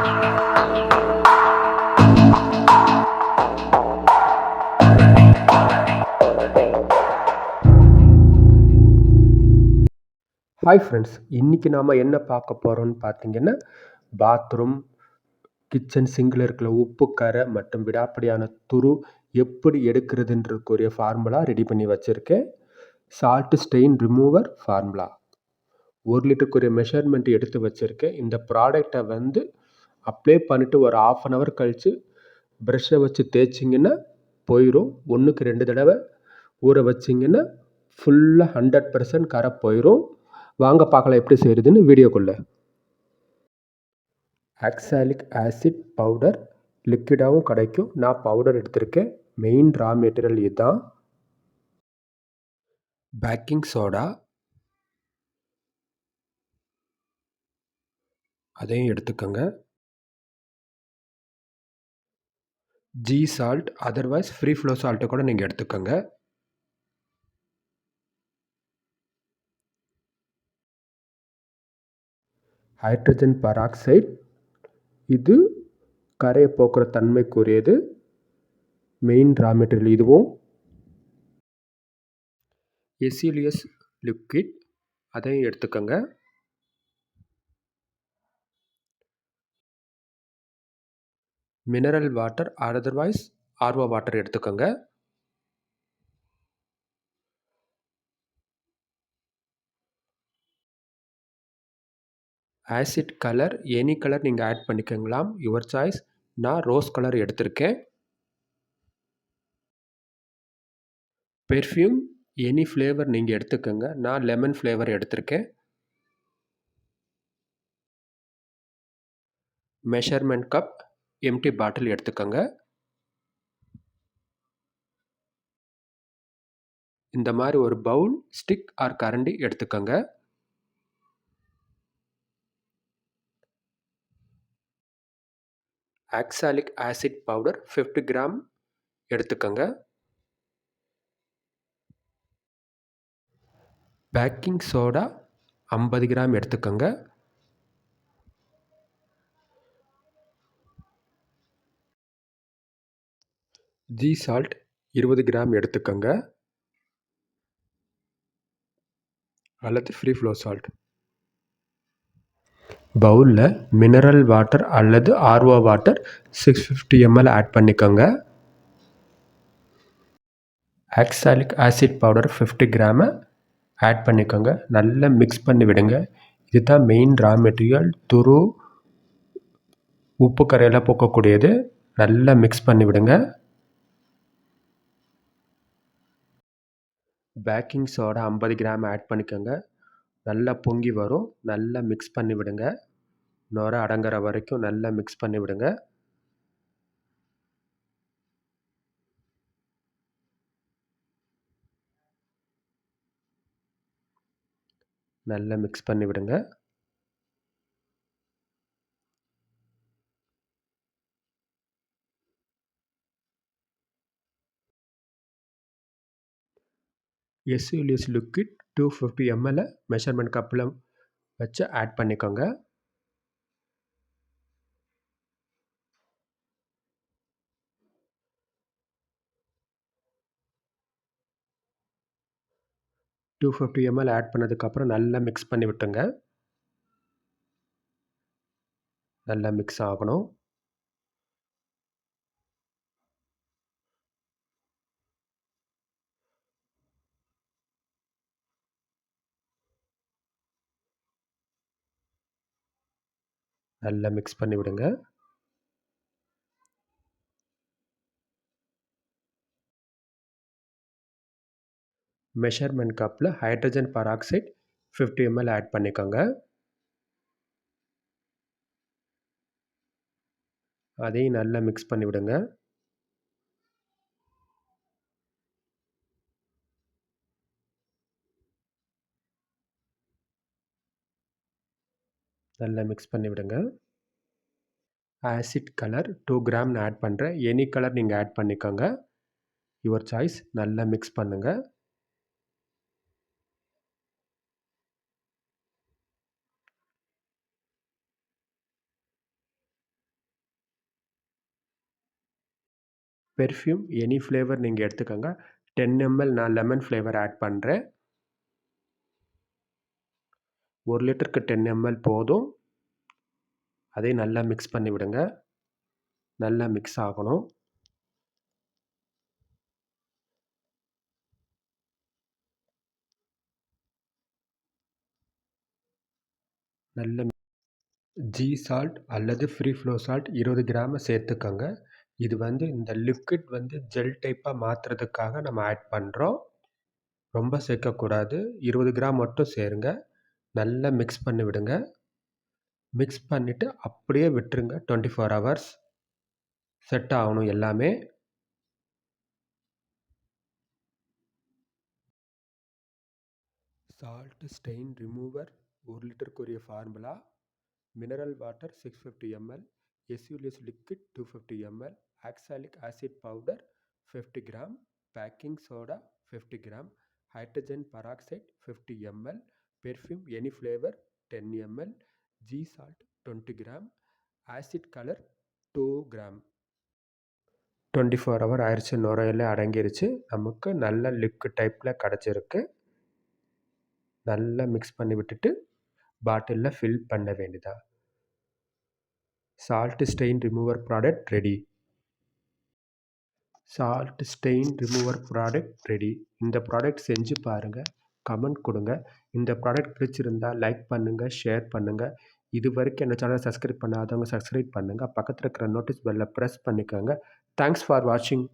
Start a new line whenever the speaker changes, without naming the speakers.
Hi friends இன்றைக்கி நாம் என்ன பார்க்க போகிறோம்னு பார்த்தீங்கன்னா பாத்ரூம் கிச்சன் சிங்கில் இருக்கிற உப்பு கரை மற்றும் விடாப்படியான துரு எப்படி எடுக்கிறதுன்றதுக்குரிய ஃபார்முலா ரெடி பண்ணி வச்சுருக்கேன். சால்ட் ஸ்டெயின் ரிமூவர் ஃபார்முலா ஒரு லிட்டருக்குரிய மெஷர்மெண்ட் எடுத்து வச்சுருக்கேன். இந்த ப்ராடக்டை வந்து அப்ளை பண்ணிவிட்டு ஒரு ஆஃப் அன் ஹவர் கழித்து ப்ரெஷ்ஷை வச்சு தேய்ச்சிங்கன்னா போயிடும் ஒன்றுக்கு ரெண்டு தடவை ஊற வச்சிங்கன்னா ஃபுல்லாக ஹண்ட்ரட் பர்சன்ட் கரை போயிடும் வாங்க பார்க்கலாம் எப்படி செய்கிறதுன்னு வீடியோக்குள்ளே. ஆக்சாலிக் ஆசிட் பவுடர் லிக்விடாகவும் கிடைக்கும். நான் பவுடர் எடுத்திருக்கேன். மெயின் ரா மெட்டீரியல் இதுதான். பேக்கிங் சோடா அதையும் எடுத்துக்கோங்க. G salt otherwise free flow சால்ட்டை கூட நீங்கள் எடுத்துக்கோங்க. ஹைட்ரஜன் பராக்சைடு இது கரையை போக்குற தன்மைக்குரியது. மெயின் ரா மெட்டீரியல் இதுவும். எசிலியஸ் லிக்விட் அதையும் எடுத்துக்கோங்க. Mineral water otherwise R O water எடுத்துக்கோங்க. ஆசிட் கலர் எனி கலர் நீங்கள் ஆட் பண்ணிக்கங்களாம். யுவர் சாய்ஸ் நான் ரோஸ் கலர் எடுத்திருக்கேன். பெர்ஃப்யூம் எனி ஃப்ளேவர் நீங்கள் எடுத்துக்கோங்க. நான் லெமன் ஃப்ளேவர் எடுத்திருக்கேன். மெஷர்மெண்ட் கப் எம்டி பாட்டில் எடுத்துக்கோங்க. இந்த மாதிரி ஒரு பவுல் ஸ்டிக் ஆர் கரண்டி எடுத்துக்கோங்க. Oxalic acid powder fifty gram எடுத்துக்கோங்க. பேக்கிங் சோடா ஐம்பது கிராம் எடுத்துக்கோங்க. ஜி சால்ட் இருபது கிராம் எடுத்துக்கோங்க. அல்லது ஃப்ரீ ஃப்ளோ சால்ட் பவுலில் மினரல் வாட்டர் அல்லது R O water six fifty M L add பண்ணிக்கோங்க. ஆக்சாலிக் ஆசிட் பவுடர் ஃபிஃப்டி கிராமை ஆட் பண்ணிக்கோங்க. நல்லா மிக்ஸ் பண்ணி விடுங்க. இதுதான் மெயின் ரா மெட்டீரியல் துரு உப்பு கரையெல்லாம் போக்கக்கூடியது. நல்லா மிக்ஸ் பண்ணி விடுங்க. பேக்கிங் சோடா ஐம்பது கிராம் ஆட் பண்ணிக்கோங்க. நல்லா பொங்கி வரும். நல்லா மிக்ஸ் பண்ணி விடுங்க. நுர அடங்குற வரைக்கும் நல்லா மிக்ஸ் பண்ணி விடுங்க. நல்லா மிக்ஸ் பண்ணி விடுங்க. எஸ்யூலியஸ் liquid two fifty M L measurement கப்பில் வச்சு ஆட் பண்ணிக்கோங்க. டூ ஃபிஃப்டி எம்எல் ஆட் பண்ணதுக்கப்புறம் நல்லா மிக்ஸ் பண்ணி விட்டுங்க நல்லா மிக்ஸ் ஆகணும். நல்லா மிக்ஸ் பண்ணி விடுங்க. மெஷர்மெண்ட் கப்பில் hydrogen peroxide fifty M L add பண்ணிக்கோங்க. அதையும் நல்லா மிக்ஸ் பண்ணி விடுங்க. நல்லா மிக்ஸ் பண்ணிவிடுங்க ஆசிட் கலர் டூ கிராம் நான் ஆட் பண்ணுறேன் எனி கலர் நீங்கள் ஆட் பண்ணிக்கோங்க. யுவர் சாய்ஸ் நல்லா மிக்ஸ் பண்ணுங்கள் பெர்ஃப்யூம் எனி ஃப்ளேவர் நீங்கள் எடுத்துக்கோங்க. டென் எம்எல் நான் லெமன் ஃப்ளேவர் ஆட் பண்ணுறேன் ஒரு லிட்டருக்கு டென் எம்எல் போதும். அதை நல்லா மிக்ஸ் பண்ணி விடுங்க. நல்லா மிக்ஸ் ஆகணும். நல்ல ஜி சால்ட் அல்லது ஃப்ரீ ஃப்ளோ சால்ட் இருபது கிராம சேர்த்துக்கோங்க. இது வந்து இந்த லிக்விட் வந்து ஜெல் டைப்பாக மாற்றுறதுக்காக நம்ம ஆட் பண்ணுறோம் ரொம்ப சேர்க்கக்கூடாது. இருபது கிராம் மட்டும் சேருங்க. நல்லா மிக்ஸ் பண்ணி விடுங்க. மிக்ஸ் பண்ணிவிட்டு அப்படியே விட்டுருங்க. டுவெண்ட்டி ஃபோர் ஹவர்ஸ் செட் ஆகணும் எல்லாமே. சால்ட் ஸ்டெயின் ரிமூவர் ஒரு லிட்டருக்குரிய formula mineral water six fifty M L எஸ்யூலியஸ் liquid two fifty M L oxalic acid powder fifty gram baking soda fifty gram hydrogen peroxide fifty M L perfume any flavour ten M L G salt twenty gram acid colour two gram twenty four hour ஆயிடுச்சு நுரையில் அடங்கிருச்சு. நமக்கு நல்ல லிக்கு டைப்பில் கிடச்சிருக்கு. நல்லா mix பண்ணி விட்டுட்டு பாட்டிலில் ஃபில் பண்ண வேண்டியதா? Salt stain remover product ready salt stain remover product ready இந்த ப்ராடக்ட் செஞ்சு பாருங்கள் கமெண்ட் கொடுங்க. இந்த ப்ராடக்ட் பிடிச்சிருந்தால் லைக் பண்ணுங்கள் ஷேர் பண்ணுங்கள் இது வரைக்கும் என்ன சேனலை சப்ஸ்கிரைப் பண்ணாதவங்க சப்ஸ்கிரைப் பண்ணுங்கள் பக்கத்தில் இருக்கிற நோட்டீஸ் பெல்லை ப்ரெஸ் பண்ணிக்கோங்க. தேங்க்ஸ் ஃபார் வாட்சிங்